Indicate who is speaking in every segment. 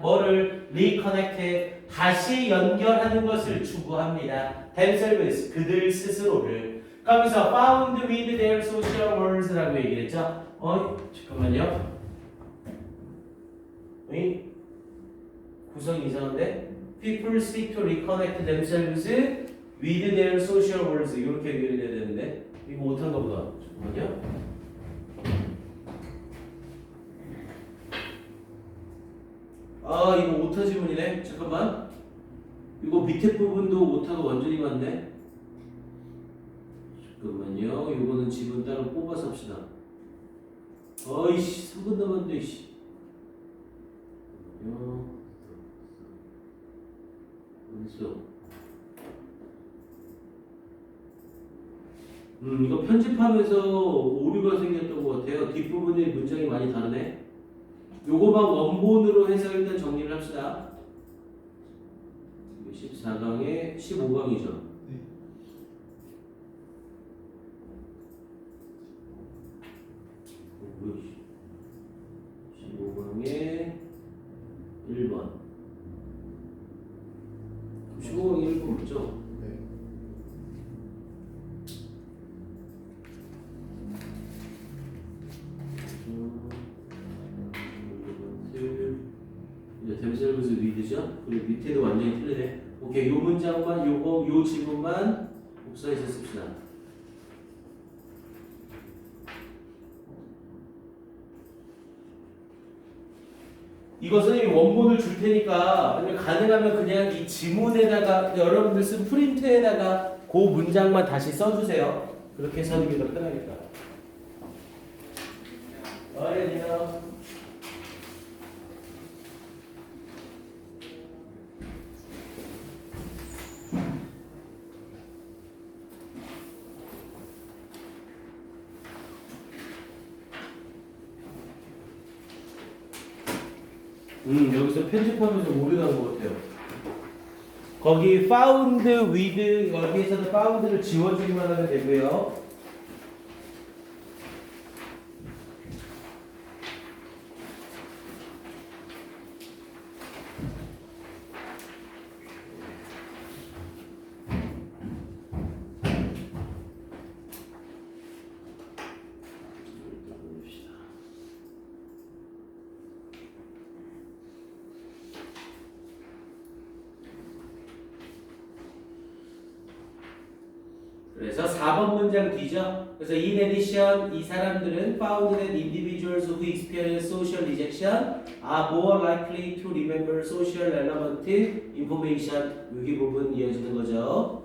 Speaker 1: 뭐를 리커넥트 다시 연결하는 것을 추구합니다. themselves 그들 스스로를 거기서 found with their social worlds라고 얘기를 했죠. 어 잠깐만요. 이 구성이 이상한데 people seek to reconnect themselves with their social worlds 이렇게 연결이 돼야 되는데 이거 못한가 보다. 잠깐만요. 아 이거 오타 지문이네. 잠깐만. 이거 밑에 부분도 오타가 완전히 맞네. 잠깐만요. 이거는 지문 따로 뽑아서 합시다. 어이씨 3분 남았는데 씨. 잠깐만요. 어딨어 음 이거 편집하면서 오류가 생겼던 것 같아요. 뒷부분이 문장이 많이 다르네 요거만 원본으로 해서 일단 정리를 합시다. 14강에 15강이죠.
Speaker 2: 네.
Speaker 1: 어, 15강에 1번. 이제 댐셀브스 리드죠? 그리고 밑에도 완전히 틀리네. 오케이, 요 문장만 요거 요 지문만 복사해서 씁시다. 선생님 원본을 줄 테니까 가능하면 그냥 이 지문에다가 여러분들 쓴 프린트에다가 그 문장만 다시 써주세요. 그렇게 써는 게 더 편하니까. 어린이요. 음 여기서 편집하면서 오류 난 것 같아요. 거기 found with 여기에서는 found를 지워주기만 하면 되고요. 그래서 4번 문장 뒤죠. 그래서 in addition 이 사람들은 found that individuals who experience social rejection are more likely to remember social relevant information. 여기 부분 이어지는 거죠.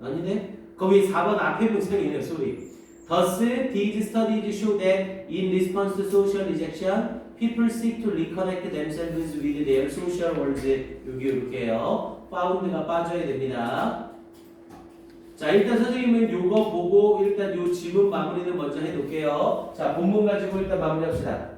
Speaker 1: 아니네. 거기 4번 앞에 문장이네요. 소리. Thus, these studies show that in response to social rejection, people seek to reconnect themselves with their social worlds. 여기 이렇게요. found가 빠져야 됩니다. 자 일단 선생님은 요거 보고 일단 요 지문 마무리는 먼저 해놓을게요. 자 본문 가지고 일단 마무리합시다.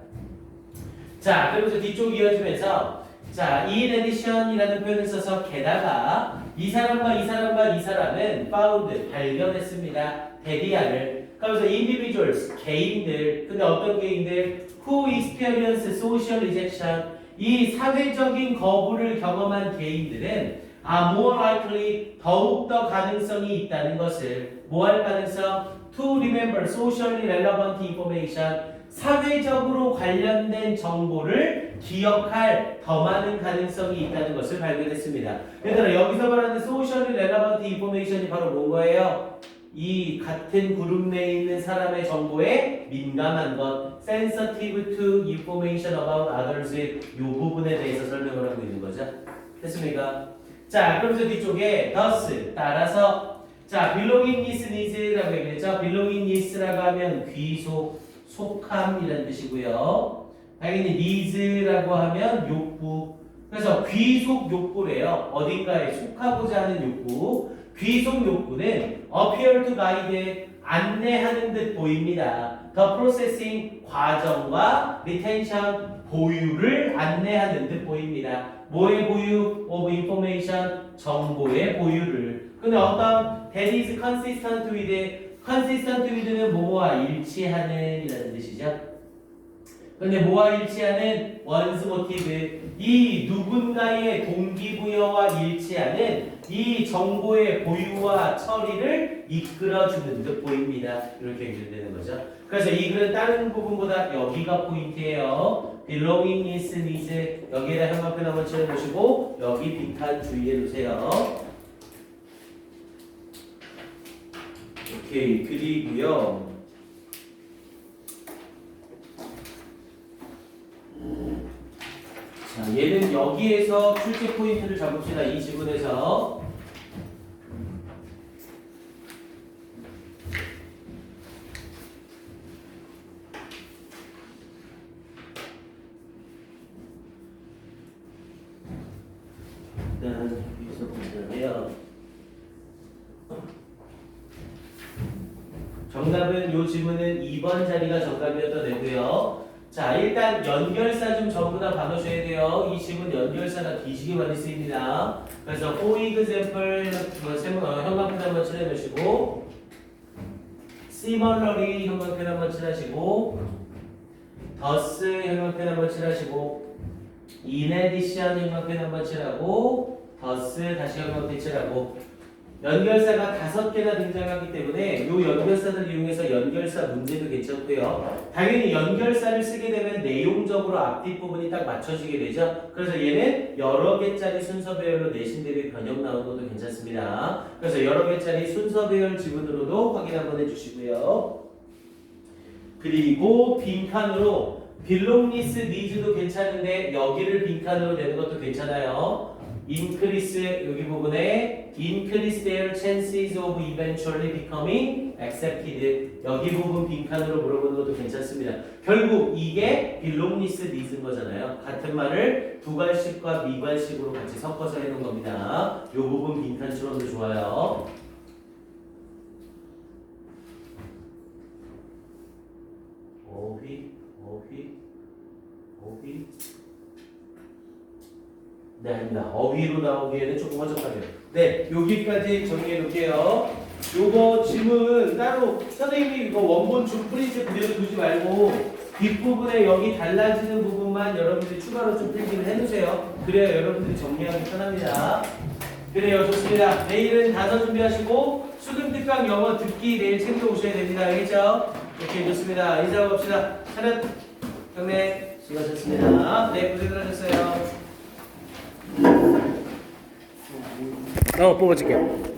Speaker 1: 자 그러면서 뒤쪽 이어지면서 자 in addition이라는 표현을 써서 게다가 이 사람과 이 사람과 이 사람은 found 발견했습니다. 데디아를 그러면서 individuals 개인들 근데 어떤 개인들 who experience social rejection 이 사회적인 거부를 경험한 개인들은 are more likely 더욱더 가능성이 있다는 것을 뭐 할 가능성? to remember socially relevant information 사회적으로 관련된 정보를 기억할 더 많은 가능성이 있다는 것을 발견했습니다. 얘들아 여기서 말하는 socially relevant information이 바로 뭔 거예요? 이 같은 그룹 내에 있는 사람의 정보에 민감한 것 sensitive to information about others 이 부분에 대해서 설명을 하고 있는 거죠. 됐습니까? 자, 그러면서 뒤쪽에 thus 따라서 자, belongingness needs라고 얘기했죠. belongingness라고 하면 귀속, 속함이라는 뜻이고요. 당연히 needs라고 하면 욕구. 그래서 귀속 욕구래요. 어딘가에 속하고자 하는 욕구. 귀속 욕구는 appear to guide 안내하는 듯 보입니다. the processing 과정과 retention 보유를 안내하는 듯 보입니다. 뭐의 보유? of information 정보의 보유를. 근데 어떤 that is consistent with consistent with는 뭐와 일치하는 이라는 뜻이죠. 근데 뭐와 일치하는 원스 모티브 이 누군가의 동기부여와 일치하는 이 정보의 보유와 처리를 이끌어주는 듯 보입니다. 이렇게 연결되는 거죠. 그래서 이 글은 다른 부분보다 여기가 포인트예요. belonging is needs 여기에다 형광펜 한번 칠해보시고 여기 빈칸 주의해 두세요. 오케이 그리고요. 자, 얘는 여기에서 출제 포인트를 잡읍시다. 이 지문에서. 정답은 요 지문은 2번 자리가 정답이었던 애고요. 자, 일단 연결사 좀 전부 다 받으셔야 돼요. 이 지문 연결사가 뒤지게 많이 쓰입니다. 그래서 for example 뭐 어, 형광펜 한번 칠해주시고 similarly 형광펜 한번 칠하시고 thus 형광펜 한번 칠하시고 in addition 형광펜 한번 칠하고 thus 다시 형광펜 칠하고 연결사가 다섯 개나 등장하기 때문에 이 연결사들 이용해서 연결사 문제도 괜찮고요. 당연히 연결사를 쓰게 되면 내용적으로 앞뒤 부분이 딱 맞춰지게 되죠. 그래서 얘는 여러 개짜리 순서 배열로 내신 대비 변형 나오는 것도 괜찮습니다. 그래서 여러 개짜리 순서 배열 지문으로도 확인 한번 해주시고요. 그리고 빈칸으로 빌롱리스 니즈도 괜찮은데 여기를 빈칸으로 내는 것도 괜찮아요. Increase 여기 부분에 increase their chances of eventually becoming accepted 여기 부분 빈칸으로 물어보는 것도 괜찮습니다. 결국 이게 belongness need인 거잖아요. 같은 말을 두괄식과 미괄식으로 같이 섞어서 해놓은 겁니다. 이 부분 빈칸 추론도 좋아요. 오휘 오휘 오휘 네, 아닙니다. 어휘로 나오기에는 조금 허접하네요. 네, 여기까지 정리해 놓을게요. 요거 질문 따로 선생님이 이거 원본 줄 프린트 그대로 두지 말고 뒷부분에 여기 달라지는 부분만 여러분들이 추가로 좀 필기를 해주세요. 그래야 여러분들이 정리하기 편합니다. 그래요, 좋습니다. 내일은 단어 준비하시고 수능 특강 영어 듣기 내일 챙겨 오셔야 됩니다. 알겠죠? 이렇게 좋습니다. 인사하고 갑시다. 차렷, 경례, 수고하셨습니다. 네, 고생들 하셨어요. 어, 뽑아줄게요.